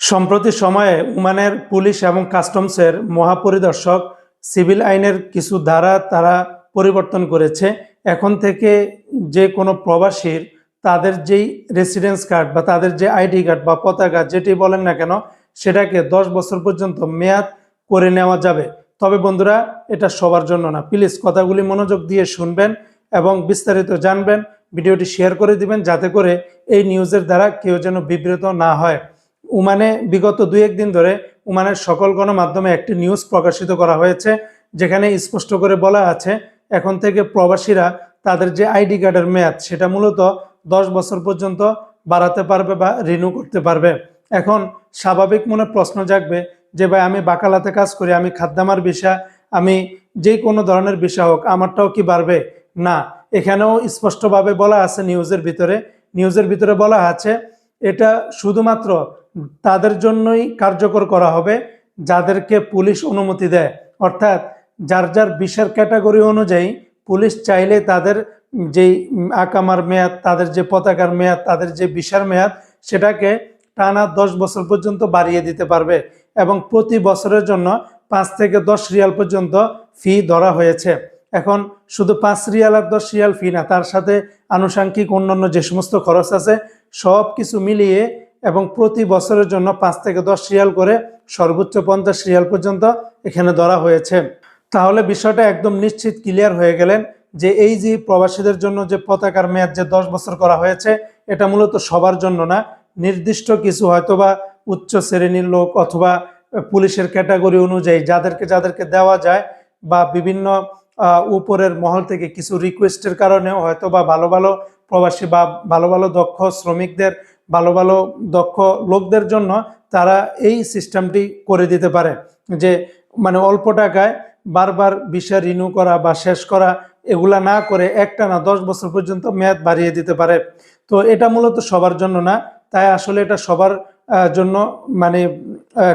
সম্প্রতি সময়ে উমানের পুলিশ এবং কাস্টমসের মহাপরিদর্শক সিভিল আইনের কিছু ধারা তারা পরিবর্তন করেছে। এখন থেকে যে কোনো প্রবাসীর তাদের যেই রেসিডেন্স কার্ড বা তাদের যে আইডি কার্ড বা পতাকা যেটি বলেন না কেন, সেটাকে দশ বছর পর্যন্ত মেয়াদ করে নেওয়া যাবে। তবে বন্ধুরা, এটা সবার জন্য না। প্লিজ কথাগুলি মনোযোগ দিয়ে শুনবেন এবং বিস্তারিত জানবেন। ভিডিওটি শেয়ার করে দিবেন যাতে করে এই নিউজের দ্বারা কেউ যেন বিব্রত না হয়। ওমানে বিগত দুই একদিন ধরে উমানের সকল গণমাধ্যমে একটি নিউজ প্রকাশিত করা হয়েছে, যেখানে স্পষ্ট করে বলা আছে, এখন থেকে প্রবাসীরা তাদের যে আইডি কার্ডের মেয়াদ, সেটা মূলত দশ বছর পর্যন্ত বাড়াতে পারবে বা রিনিউ করতে পারবে। এখন স্বাভাবিক মনে প্রশ্ন জাগবে যে, ভাই, আমি বাকালাতে কাজ করি, আমি খাদ্যামার বিষা আমি যে কোনো ধরনের বিষয় হোক, আমারটাও কি বাড়বে? না, এখানেও স্পষ্টভাবে বলা আছে নিউজের ভিতরে। নিউজের ভিতরে বলা আছে, এটা শুধুমাত্র তাদের জন্যই কার্যকর করা হবে, যাদেরকে পুলিশ অনুমতি দেয়। অর্থাৎ যার যার বিশের ক্যাটাগরি অনুযায়ী পুলিশ চাইলে তাদের যেই আকামার মেয়াদ, তাদের যে পতাকার মেয়াদ, তাদের যে বিশার মেয়াদ, সেটাকে টানা দশ বছর পর্যন্ত বাড়িয়ে দিতে পারবে এবং প্রতি বছরের জন্য পাঁচ থেকে দশ রিয়াল পর্যন্ত ফি ধরা হয়েছে। এখন শুধু পাঁচ রিয়াল আর দশ রিয়াল ফি না, তার সাথে আনুষাঙ্গিক অন্যান্য যে সমস্ত খরচ আছে সব কিছু মিলিয়ে এবং প্রতি বছরের জন্য পাঁচ থেকে দশ রিয়াল করে সর্বোচ্চ পঞ্চাশ রিয়াল পর্যন্ত এখানে ধরা হয়েছে। তাহলে বিষয়টা একদম নিশ্চিত ক্লিয়ার হয়ে গেলেন যে এই যে প্রবাসীদের জন্য যে পতাকার মেয়াদ যে দশ বছর করা হয়েছে, এটা মূলত সবার জন্য না। নির্দিষ্ট কিছু হয়তোবা উচ্চ শ্রেণির লোক অথবা পুলিশের ক্যাটাগরি অনুযায়ী যাদেরকে যাদেরকে দেওয়া যায় বা বিভিন্ন উপরের মহল থেকে কিছু রিকোয়েস্টের কারণেও হয়তো বা ভালো ভালো প্রবাসী বা ভালো ভালো দক্ষ শ্রমিকদের, ভালো ভালো দক্ষ লোকদের জন্য তারা এই সিস্টেমটি করে দিতে পারে। যে মানে অল্প টাকায় বারবার ভিসা রিনিউ করা বা শেষ করা এগুলা না করে একটা না দশ বছর পর্যন্ত মেয়াদ বাড়িয়ে দিতে পারে। তো এটা মূলত সবার জন্য না, তাই আসলে এটা সবার জন্য মানে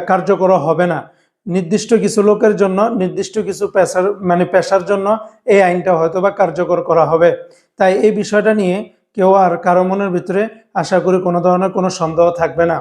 কার্যকর হবে না। নির্দিষ্ট কিছু লোকের জন্য, নির্দিষ্ট কিছু পেশার মানে পেশার জন্য এই আইনটা হয়তো বা কার্যকর করা হবে। তাই এই বিষয়টা নিয়ে কেউ আর কারও মনের ভিতরে আশা করি কোনো ধরনের কোনো সন্দেহ থাকবে না।